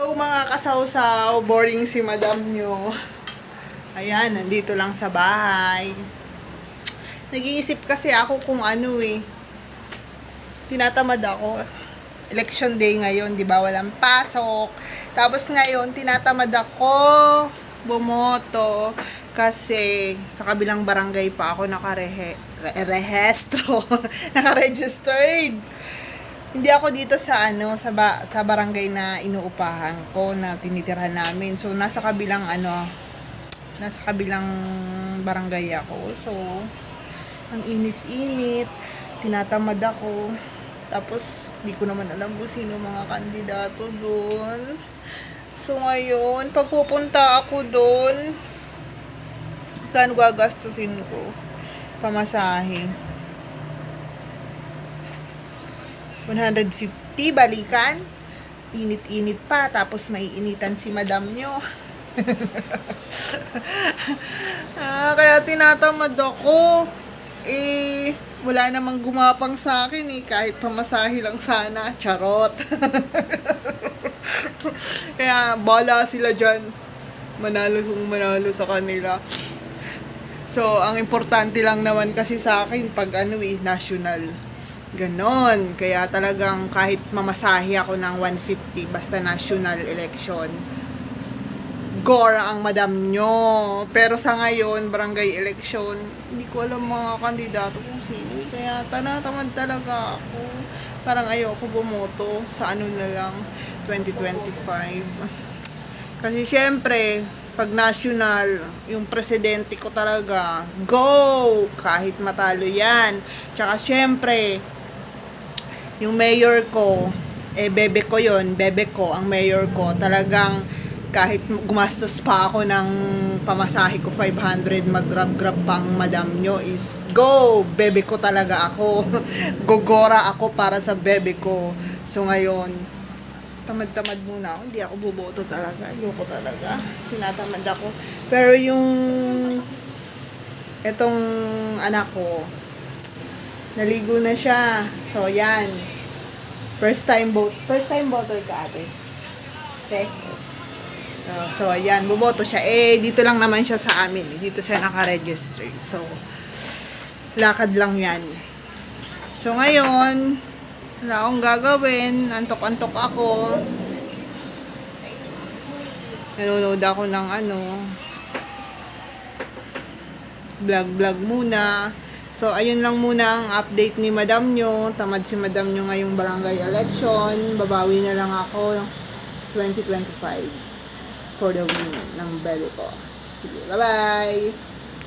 Hello mga kasawsaw, boring si madam nyo. Ayan, nandito lang sa bahay. Nag-iisip kasi ako kung ano eh. Tinatamad ako. Election day ngayon, di ba? Walang pasok. Tapos ngayon, tinatamad ako bumoto kasi sa kabilang barangay pa ako nakarehe re- rehestro nakaregistered hindi ako dito sa ano sa ba, sa barangay na inuupahan ko na tinitirhan namin. So nasa kabilang ano nasa kabilang barangay ako. So ang init-init, tinatamad ako. Tapos di ko naman alam kung sino mga kandidato doon. So ngayon, pagpupunta ako doon, kano gagastusin ko? Pamasahe. 150 balikan. Init-init pa, tapos maiinitan si madam nyo. ah, kaya tinatamad ako. Eh, wala namang gumapang sa akin eh, kahit pamasahe lang sana. Charot. kaya, bala sila dyan. Manalo kung manalo sa kanila. So, ang importante lang naman kasi sa akin pag ano eh, national. Ganon. Kaya talagang kahit mamasahe ako ng 150 basta national election. Gore ang madam nyo. Pero sa ngayon, barangay election, hindi ko alam mga kandidato kung sino. Kaya tanatamad talaga ako. Parang ayoko bumoto sa ano na lang, 2025. Kasi syempre, pag national, yung presidente ko talaga, go! Kahit matalo yan. Tsaka syempre, yung mayor ko, eh bebe ko yon bebe ko, ang mayor ko, talagang kahit gumastos pa ako ng pamasahe ko 500 mag-grab-grab pang madam nyo is go! Bebe ko talaga ako. Gogora ako para sa bebe ko. So ngayon, tamad-tamad muna ako. Hindi ako buboto talaga. Ayoko talaga. Tinatamad ako. Pero yung etong anak ko, naligo na siya. So, yan. First time vote. First time voter ka, ate. Okay? Uh, so, ayan. Buboto siya. Eh, dito lang naman siya sa amin. Eh. Dito siya nakaregister. So, lakad lang yan. So, ngayon, wala akong gagawin. Antok-antok ako. Nanonood ako ng ano, vlog-vlog muna. So, ayun lang muna ang update ni madam nyo. Tamad si madam nyo ngayong barangay election. Babawi na lang ako 2025 for the win ng belly ko. Sige, bye-bye!